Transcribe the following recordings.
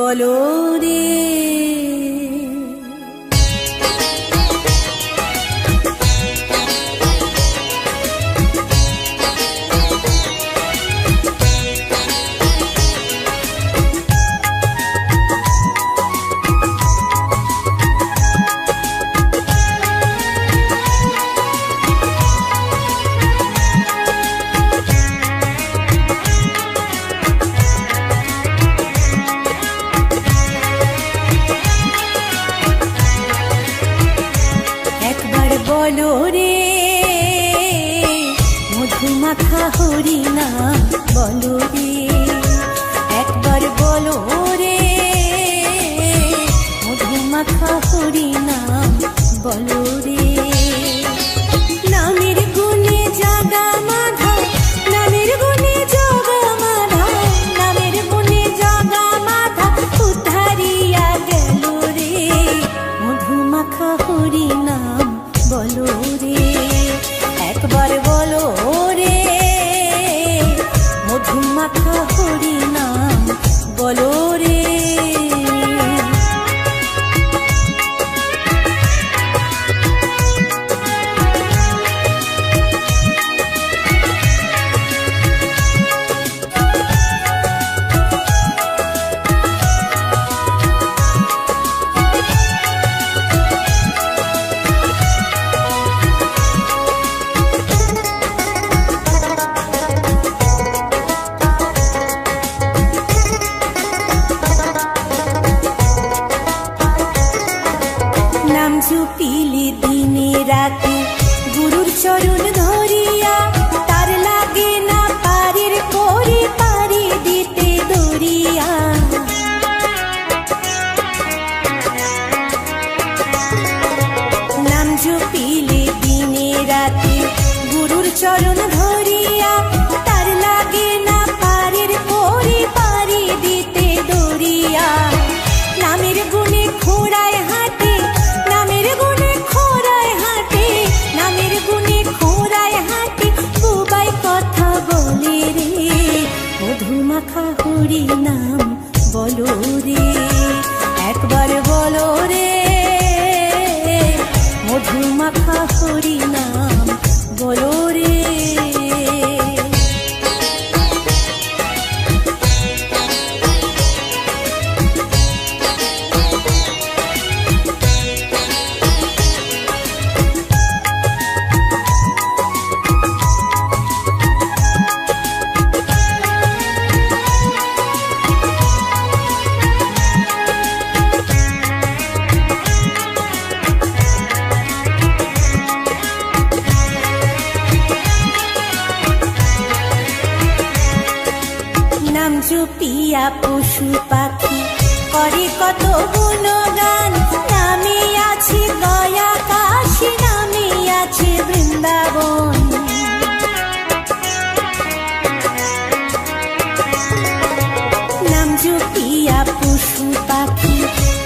বলো রে হরি চুপিয়া পশু পাখি। করে কত গুণগান আমি আছি গয়া কাশি আমি আছি বৃন্দাবন। নাম চুপিয়া পশু পাখি।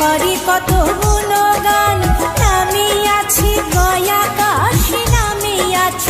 করে কত গুণগান, নামে আছে গয়া কাশি আমি আছি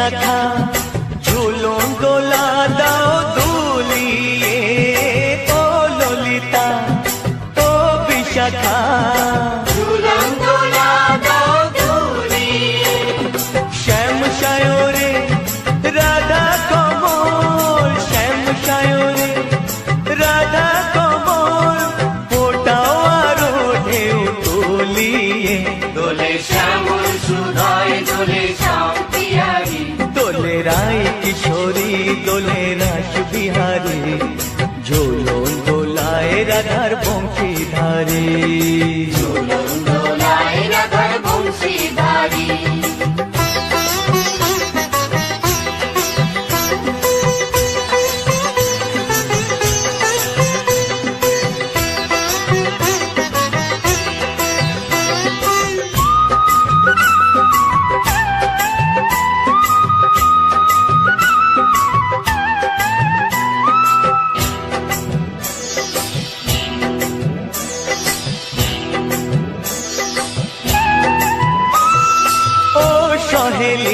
सोचा था রাধার বংশীধারে। ঝুলুম দোলায় রাধার বংশীধারে।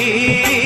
Música